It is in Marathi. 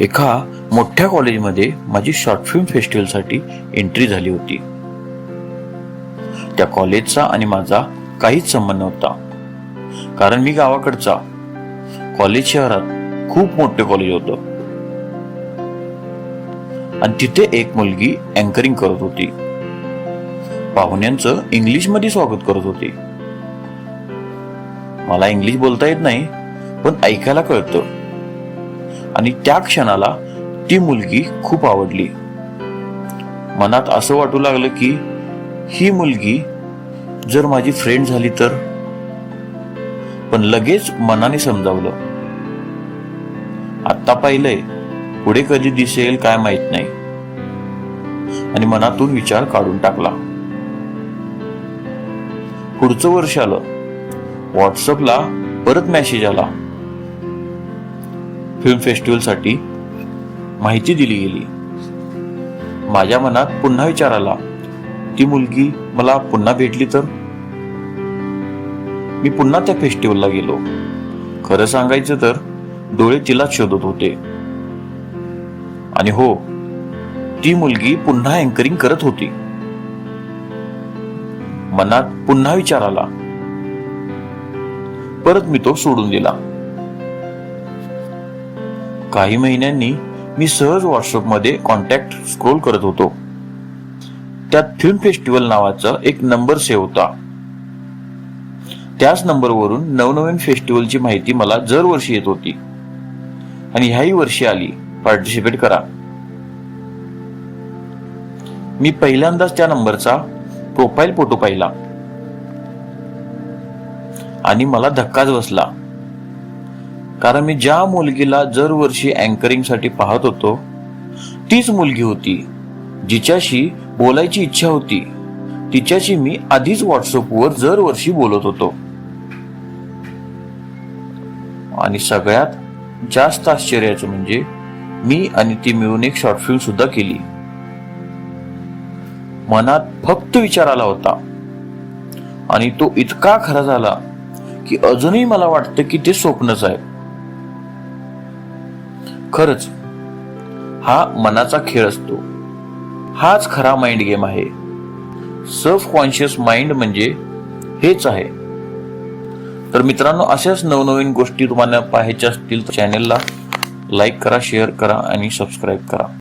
एका मोठ्या कॉलेजमध्ये माझी शॉर्ट फिल्म फेस्टिवलसाठी एंट्री झाली होती. त्या कॉलेजचा आणि माझा काहीच संबंध नव्हता. कारण मी गावाकडचा. कॉलेज शहरात खूप मोठे कॉलेज होतं. आणि तिथे एक मुलगी अँकरिंग करत होती. पाहुण्यांचं इंग्लिशमध्ये स्वागत करत होती. मला इंग्लिश बोलता येत नाही पण ऐकायला कळतं. आणि त्या क्षणाला ती मुलगी खूप आवडली. मनात असं वाटू लागलं की ही मुलगी जर माझी फ्रेंड झाली तर. पण लगेच मनाने समजावलं. आत्ता पाहिलंय पुढे कधी दिसेल काय माहीत नाही. आणि मनातून विचार काढून टाकला. पुढचं वर्ष आलं. व्हॉट्सअपला परत मेसेज आला. फिल्म फेस्टिवलसाठी माहिती दिली गेली. माझ्या मनात पुन्हा विचार आला ती मुलगी मला पुन्हा भेटली तर? मी पुन्हा त्या फेस्टिवलला गेलो. खरं सांगायचं तर डोळे तिलाच शोधत होते. आणि हो ती मुलगी पुन्हा अँकरिंग करत होती. मनात पुन्हा विचार आला. परत मी तो सोडून दिला. काही महिन्यांनी मी सहज व्हॉट्सअपमध्ये कॉन्टॅक्ट स्क्रोल करत होतो. त्यात फिल्म फेस्टिवल नावाचा एक नंबर सेव्ह होता. त्याच नंबरवरून नवनवीन फेस्टिवलची माहिती मला दरवर्षी येत होती. आणि ह्याही वर्षी आली. पार्टिसिपेट करा. मी पहिल्यांदाच त्या नंबरचा प्रोफाईल फोटो पाहिला. आणि मला धक्काच बसला. कारण मी ज्या मुलगीला दरवर्षी अँकरिंगसाठी पाहत होतो तीच मुलगी होती जिच्याशी बोलायची इच्छा होती. तिच्याशी मी आधीच व्हॉट्सअपवर दरवर्षी बोलत होतो. आणि सगळ्यात जास्त आश्चर्याचं म्हणजे मी आणि ती मिळून एक शॉर्ट फिल्म सुद्धा केली. मनात फक्त विचार आला होता. आणि तो इतका खरा झाला की अजूनही मला वाटतं की ते स्वप्नच आहे. खरंच हा मनाचा खेळ असतो. हाच खरा माइंड गेम आहे. सब कॉन्शियस माइंड म्हणजे हेच आहे. तर मित्रांनो अशाच नवनवीन गोष्टी तुम्हाला पाहायच्या असतील तर चॅनेलला लाईक करा शेअर करा आणि सबस्क्राईब करा.